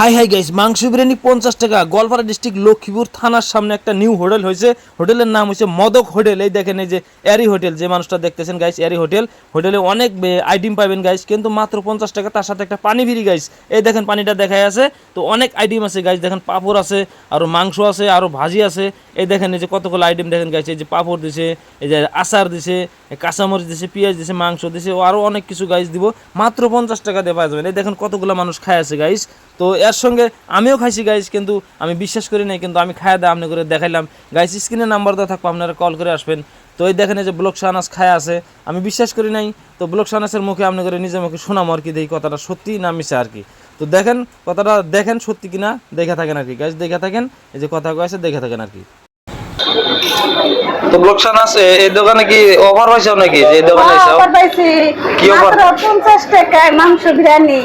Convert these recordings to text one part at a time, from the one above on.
High hi guys মাংস বিরিয়ানি পঞ্চাশ টাকা। গোয়ালপাড়া ডিস্ট্রিক্ট লক্ষ্মীপুর থানার সামনে একটা নিউ হোটেল হয়েছে। হোটেলের নাম হচ্ছে মদক হোটেল। এই দেখেন এই যে এরি হোটেল যে মানুষটা দেখতেছেন গাইস এরি হোটেল হোটেলে অনেক আইটেম পাবেন গাইস কিন্তু মাত্র পঞ্চাশ টাকা, তার সাথে একটা পানি ফিরি গাইস এই দেখেন পানিটা দেখায় আছে। তো অনেক আইটেম আছে গাইস দেখেন পাপড় আছে আরও মাংস আছে আরও ভাজি আছে। এই দেখেন এই যে কতগুলো আইটেম দেখেন গাইস এই যে পাপড় দিছে, এই যে আচার দিছে কাঁচামরিচ দিছে, পেঁয়াজ দিছে, মাংস দিছে আরও অনেক কিছু গাইস দিব। মাত্র পঞ্চাশ টাকা দিয়ে পাওয়া যাবেন এই দেখেন কতগুলো মানুষ খায় আছে গাইস তো এর সঙ্গে আমিও খাইছি গাইস কিন্তু আমি বিশ্বাস করি নাই, কিন্তু আমি খায়া দাম করে দেখাইলাম। গাইস স্ক্রিনে নাম্বার দেওয়া থাকব, আপনারা কল করে আসবেন। তো এই দেখেন যে ব্লক শাহনাজ খায় আছে, আমি বিশ্বাস করি নাই, তো ব্লক শাহনাজের মুখে আপনি করে নিজের মুখে শোনাম আর কি, দেখি কথাটা সত্যি না মিশে আর কি। তো দেখেন, কথাটা দেখেন সত্যি কিনা, দেখে থাকেন আর কি। গাইস দেখে থাকেন, এই যে কথা কয়েছে দেখে থাকেন আর কি। তো ব্লক শাহনাজ এই দোকানে কি অফার হয়েছে নাকি? যে দোকানে অফার পাইছি। কি? মাত্র পঞ্চাশ টাকায় মাংস বিরিয়ানি।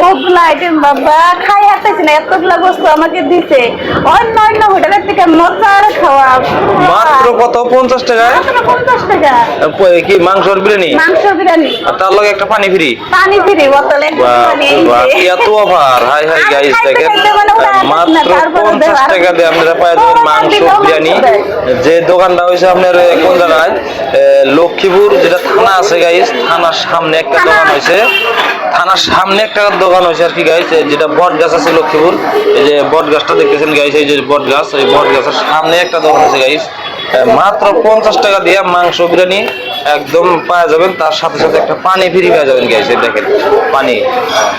বহুগুলো আইটেম বাবা খাই না এতগুলো বস্তু আমাকে দিছে। অন্য অন্য হোটেলের থেকে মজার খাওয়া। মাত্র কত? পঞ্চাশ টাকায় মাত্র পঞ্চাশ টাকা। কি মাংসর বিরিয়ানি? মাংস বিরিয়ানি। আর তার লগে একটা পানি ফ্রি। পানি ফিরি বোতলে এত অফার হাই হাই গাইস দেখেন। মানে মাত্র তারপরে পঞ্চাশ দেওয়া। টাকা দিয়ে আপনারা যাবেন মাংস বিরিয়ানি। যে দোকানটা হয়েছে আপনার কোন জায়গায়? লক্ষ্মীপুর যেটা থানা আছে গাইস থানার সামনে একটা দোকান হয়েছে। থানার সামনে একটা দোকান হয়েছে আর কি গাইস যেটা বট গাছ আছে লক্ষ্মীপুর। এই যে বট গাছটা দেখতেছেন গাইস এই যে বট গাছ এই বট গাছের সামনে একটা দোকান আছে গাইস মাত্র পঞ্চাশ টাকা দিয়ে মাংস বিরিয়ানি একদম পাওয়া যাবেন। তার সাথে সাথে একটা পানি ফ্রি পেয়ে যাবেন এই দেখেন পানি।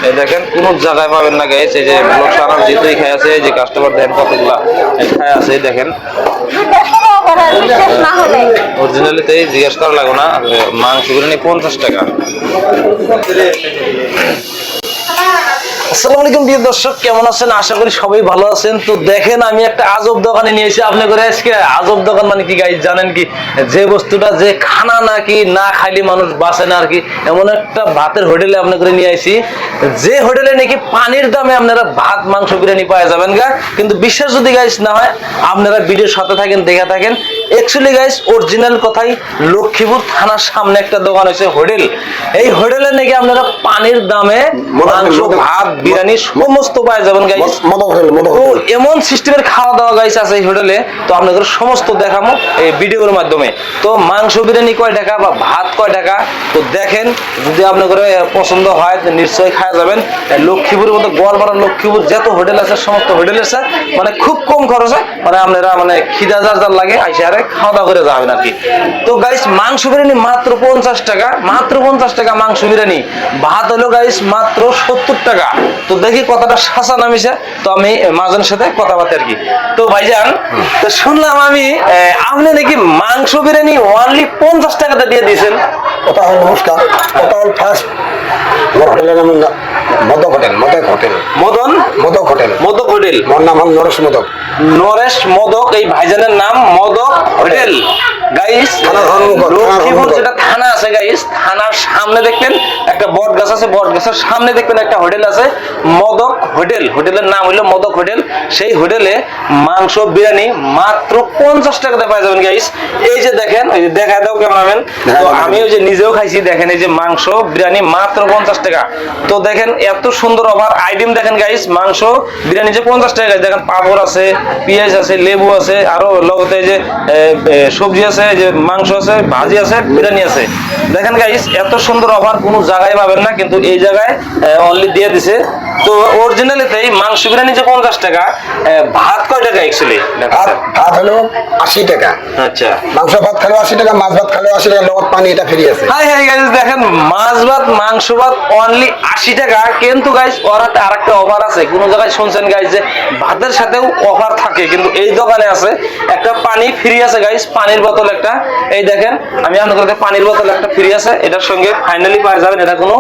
এই দেখেন কোন জায়গায় পাবেন না গাইস এই যে ব্লক সারা যেতেই খাই আছে এই যে কাস্টমার দেখেন কতগুলা খাই আছে এই দেখেন বিশ্বাস না হলে। অরিজিনালিতে জিজ্ঞেস করা লাগো না মাংস বিরিয়ানি পঞ্চাশ টাকা। আসসালামু আলাইকুম প্রিয় দর্শক কেমন আছেন? আশা করি সবাই ভালো আছেন। তো দেখেন আমি একটা আজব দোকানে নিয়েছি আপনি করে আজকে আজব দোকান মানে কি গাইজ জানেন কি? যে বস্তুটা যে খানা নাকি না খাইলে মানুষ বাঁচে না আর কি এমন একটা ভাতের হোটেলে আপনি করে নিয়ে আসি যে হোটেলে নাকি পানির দামে আপনারা ভাত মাংস বিরিয়ানি পাওয়া যাবেন গা। কিন্তু বিশ্বাস যদি গাইজ না হয় আপনারা ভিডিওর সাথে থাকেন দেখে থাকেন। অ্যাকচুয়ালি গাইজ অরিজিনাল কথাই লক্ষ্মীপুর থানার সামনে একটা দোকান হয়েছে হোটেল। এই হোটেলে নাকি আপনারা পানির দামে মাংস ভাত বিরিয়ানি সমস্ত পাওয়া যাবেন হোটেল এমন সিস্টেমের খাওয়া দাওয়া গাইস আছে এই হোটেলে। তো আপনাদের সমস্ত দেখাবো এই ভিডিওর মাধ্যমে। তো মাংস বিরিয়ানি কয় টাকা বা ভাত কয় টাকা? তো দেখেন যদি আপনাদের পছন্দ হয় তো নিশ্চয়ই খাওয়া যাবেন। লক্ষ্মীপুরের মতো গোয়ালপাড়া লক্ষ্মীপুর যত হোটেল আছে সমস্ত হোটেল আছে মানে খুব কম খরচে মানে আপনারা মানে খিদা যার যার লাগে আইসে আরে খাওয়া দাওয়া করে যাবেন আর কি তো গাইস মাংস বিরিয়ানি মাত্র পঞ্চাশ টাকা মাত্র পঞ্চাশ টাকা মাংস বিরিয়ানি। ভাত হলো গাইস মাত্র সত্তর টাকা। তো দেখি কথাটা শাসা নামিছে তো আমি মাঝনের সাথে কথা বলতে আর কি। তো ভাইজান তো শুনলাম আমি আপনি নাকি মাংস বিরিয়ানি অনলি পঞ্চাশ টাকাতে দিয়ে দিয়েছেন। ওটা হল নমস্কার ওটা হল ফার্স্ট আমার হোটেলের নাম Madak hotel Madak hotel. Madan? Madak hotel. Madak hotel. আমার নাম হল নরেশ মদক। নরেশ মদক এই ভাইজানের নাম মদক হোটেল। গাইস থানার সম্মুখ, থানার লক্ষ্মীপুর যেটা থানা আছে গাইস থানার সামনে দেখবেন একটা বট গাছ আছে বট গাছের সামনে দেখবেন একটা হোটেল আছে মদক হোটেল। হোটেলের নাম হলো মদক হোটেল। সেই হোটেলে মাংস বিরিয়ানি মাত্র পঞ্চাশ টাকাতে পাওয়া যাবেন গাইস এই যে দেখেন যে দেখা দাও তো আমি ওই যে নিজেও খাইছি দেখেন এই যে মাংস বিরিয়ানি মাত্র পঞ্চাশ টাকা। তো দেখেন এত সুন্দর অফার আইটেম দেখেন গাইস মাংস বিরিয়ানি যে পঞ্চাশ টাকা দেখেন পাপড় আছে পেঁয়াজ আছে লেবু আছে আরও লগতে যে সবজি আছে এই যে মাংস আছে, ভাজি আছে, বিরিয়ানি আছে। দেখেন গাইস এত সুন্দর অফার কোনো জায়গায় পাবেন না, কিন্তু এই জায়গায় অনলি দিয়ে দিছে। তো অরিজিনালিতেই মাংস বিরিয়ানি যে পঞ্চাশ টাকা ভাত কয় টাকা অ্যাকচুয়ালি ভাত হলো আশি টাকা। আচ্ছা। মাংস ভাত খেলেও আশি টাকা মাছ ভাত খেলেও আশি টাকা লগত পানি এটা ফ্রি আছে। হাই হাই গাইস দেখেন মাছ ভাত মাংস ভাত অনলি আশি টাকা। কিন্তু ওর হাতে আরেকটা অফার আছে। কোন জায়গায় শুনছেন গাইস যে ভাতের সাথেও অফার থাকে কিন্তু এই দোকানে আছে। একটা পানি ফ্রি আছে গাইস পানির বোতল একটা। এই দেখেন আমি আপনাদের পানির বোতল একটা ফ্রি আছে। এটার সঙ্গে ফাইনালি পাওয়া যাবেন এটা কোনো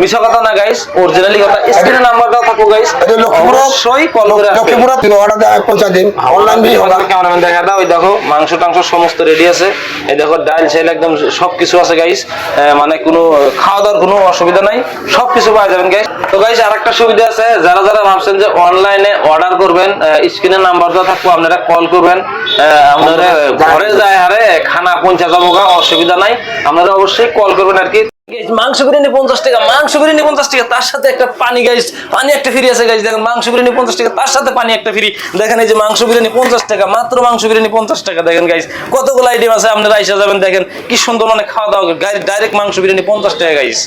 মিছা কথা না গাইস অরিজিনালি কথা। স্ক্রিনে নাম্বারটাও থাকো গাইস এটা লক্ষ্মীপুর অবশ্যই কল করে আসবেন লক্ষ্মীপুর অর্ডার দেওয়া পৌঁছা দিন। অনলাইন দিয়ে হোক ক্যামেরাম্যান দেখা দাও। ওই দেখো মাংস টাংস সমস্ত রেডি আছে। এই দেখো ডাল ছেল একদম সবকিছু আছে গাইস মানে কোনো খাওয়া দাওয়ার কোনো অসুবিধা নাই। সবকিছু পাওয়া যাবেন গাইস তো গাইস আরেকটা সুবিধা আছে। যারা যারা ভাবছেন যে অনলাইনে অর্ডার করবেন স্ক্রিনে নাম্বার দেওয়া থাকব আপনারা কল করবেন। আহ, আপনারা ঘরে যায় আরে খানা পৌঁছা যাব অসুবিধা নাই। আপনারা অবশ্যই কল করবেন আর কি। মাংস বিরিয়ানি পঞ্চাশ টাকা, মাংস বিরিয়ানি পঞ্চাশ টাকা, তার সাথে একটা পানি গাইস পানি একটা ফ্রি আছে গাইস দেখেন, মাংস বিরিয়ানি পঞ্চাশ টাকা, তার সাথে পানি একটা ফ্রি দেখেন, এই যে মাংস বিরিয়ানি পঞ্চাশ টাকা, মাত্র মাংস বিরিয়ানি পঞ্চাশ টাকা, দেখেন গাইস কতগুলো আইটেম আছে, আপনারা আইসা যাবেন, দেখেন, কি সুন্দর মানে খাওয়া দাওয়া ডাইরেক্ট মাংস বিরিয়ানি পঞ্চাশ টাকা গাইস